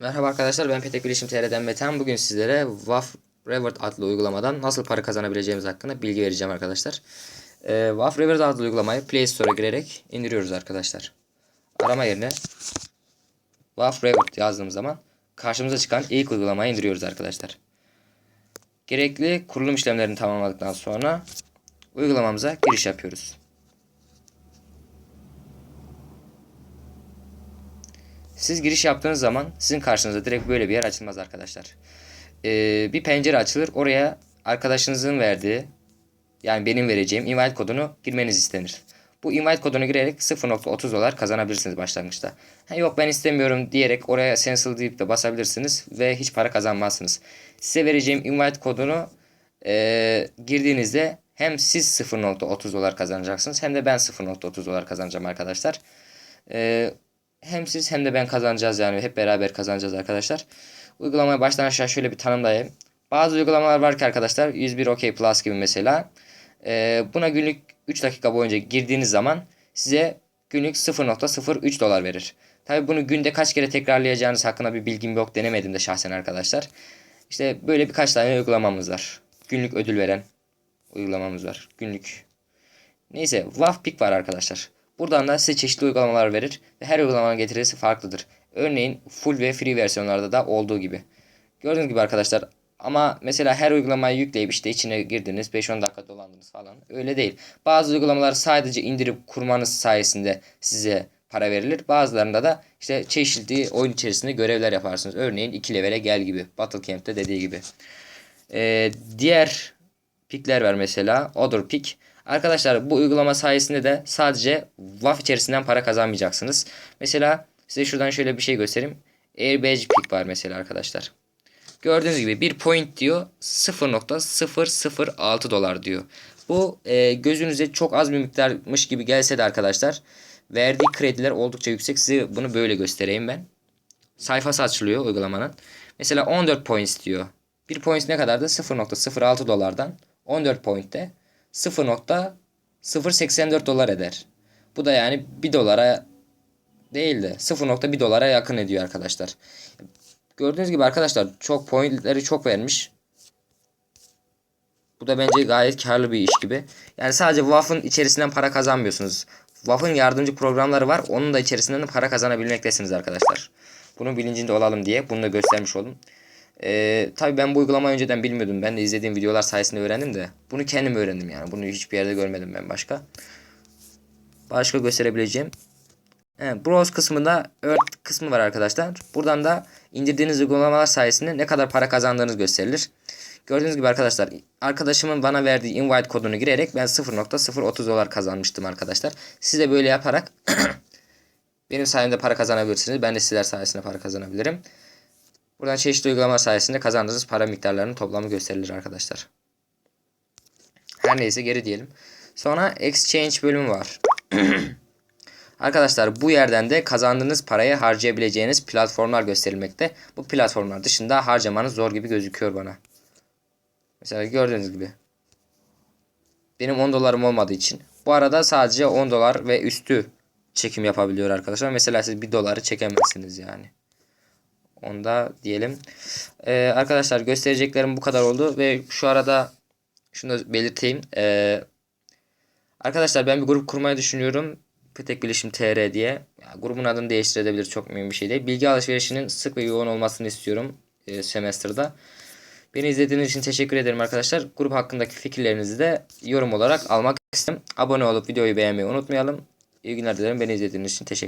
Merhaba arkadaşlar ben Petek Bilişim TR'den Metehan. Bugün sizlere WAF Revert adlı uygulamadan nasıl para kazanabileceğimiz hakkında bilgi vereceğim arkadaşlar. Ee, WAF Revert adlı uygulamayı Play Store'a girerek indiriyoruz arkadaşlar. Arama yerine WAF Revert yazdığımız zaman karşımıza çıkan ilk uygulamayı indiriyoruz arkadaşlar. Gerekli kurulum işlemlerini tamamladıktan sonra uygulamamıza giriş yapıyoruz. Siz giriş yaptığınız zaman sizin karşınıza direkt böyle bir yer açılmaz arkadaşlar. Ee, bir pencere açılır. Oraya arkadaşınızın verdiği yani benim vereceğim invite kodunu girmeniz istenir. Bu invite kodunu girerek 0.30 dolar kazanabilirsiniz başlangıçta. Ha, yok ben istemiyorum diyerek oraya cancel deyip de basabilirsiniz ve hiç para kazanmazsınız. Size vereceğim invite kodunu e, girdiğinizde hem siz 0.30 dolar kazanacaksınız hem de ben 0.30 dolar kazanacağım arkadaşlar. E, hem siz hem de ben kazanacağız yani hep beraber kazanacağız arkadaşlar. Uygulamaya baştan aşağı şöyle bir tanımlayayım. Bazı uygulamalar var ki arkadaşlar 101 OK Plus gibi mesela. Ee, buna günlük 3 dakika boyunca girdiğiniz zaman size günlük 0.03 dolar verir. Tabi bunu günde kaç kere tekrarlayacağınız hakkında bir bilgim yok denemedim de şahsen arkadaşlar. İşte böyle birkaç tane uygulamamız var. Günlük ödül veren uygulamamız var. Günlük. Neyse WAF Pick var arkadaşlar. Buradan da size çeşitli uygulamalar verir ve her uygulamanın getirisi farklıdır. Örneğin full ve free versiyonlarda da olduğu gibi. Gördüğünüz gibi arkadaşlar ama mesela her uygulamayı yükleyip işte içine girdiniz 5-10 dakika dolandınız falan. Öyle değil. Bazı uygulamalar sadece indirip kurmanız sayesinde size para verilir. Bazılarında da işte çeşitli oyun içerisinde görevler yaparsınız. Örneğin 2 levele gel gibi. Battle Camp'te dediği gibi. Ee, diğer pickler var mesela. Other pick. Arkadaşlar bu uygulama sayesinde de sadece WAF içerisinden para kazanmayacaksınız. Mesela size şuradan şöyle bir şey göstereyim. Airbag pick var mesela arkadaşlar. Gördüğünüz gibi bir point diyor 0.006 dolar diyor. Bu e, gözünüze çok az bir miktarmış gibi gelse de arkadaşlar verdiği krediler oldukça yüksek. Size bunu böyle göstereyim ben. Sayfası açılıyor uygulamanın. Mesela 14 points diyor. Bir point ne kadardı? 0.06 dolardan 14 point'te 0.084 dolar eder. Bu da yani 1 dolara değil de 0.1 dolara yakın ediyor arkadaşlar. Gördüğünüz gibi arkadaşlar çok pointleri çok vermiş. Bu da bence gayet karlı bir iş gibi. Yani sadece WAF'ın içerisinden para kazanmıyorsunuz. WAF'ın yardımcı programları var. Onun da içerisinden de para kazanabilmektesiniz arkadaşlar. Bunun bilincinde olalım diye bunu da göstermiş oldum. Ee, tabii ben bu uygulamayı önceden bilmiyordum. Ben de izlediğim videolar sayesinde öğrendim de. Bunu kendim öğrendim yani. Bunu hiçbir yerde görmedim ben başka. Başka gösterebileceğim. Evet, browse kısmında Earth kısmı var arkadaşlar. Buradan da indirdiğiniz uygulamalar sayesinde ne kadar para kazandığınız gösterilir. Gördüğünüz gibi arkadaşlar arkadaşımın bana verdiği invite kodunu girerek ben 0.030 dolar kazanmıştım arkadaşlar. Siz de böyle yaparak benim sayemde para kazanabilirsiniz. Ben de sizler sayesinde para kazanabilirim. Buradan çeşitli uygulama sayesinde kazandığınız para miktarlarının toplamı gösterilir arkadaşlar. Her neyse geri diyelim. Sonra exchange bölümü var. arkadaşlar bu yerden de kazandığınız parayı harcayabileceğiniz platformlar gösterilmekte. Bu platformlar dışında harcamanız zor gibi gözüküyor bana. Mesela gördüğünüz gibi. Benim 10 dolarım olmadığı için. Bu arada sadece 10 dolar ve üstü çekim yapabiliyor arkadaşlar. Mesela siz 1 doları çekemezsiniz yani. Onda diyelim. Ee, arkadaşlar göstereceklerim bu kadar oldu ve şu arada şunu da belirteyim. Ee, arkadaşlar ben bir grup kurmayı düşünüyorum. Petek Bilişim TR diye. Ya, grubun adını değiştirebilir çok mühim bir şey değil. Bilgi alışverişinin sık ve yoğun olmasını istiyorum e, semester'da. Beni izlediğiniz için teşekkür ederim arkadaşlar. Grup hakkındaki fikirlerinizi de yorum olarak almak istedim. Abone olup videoyu beğenmeyi unutmayalım. İyi günler dilerim. Beni izlediğiniz için teşekkür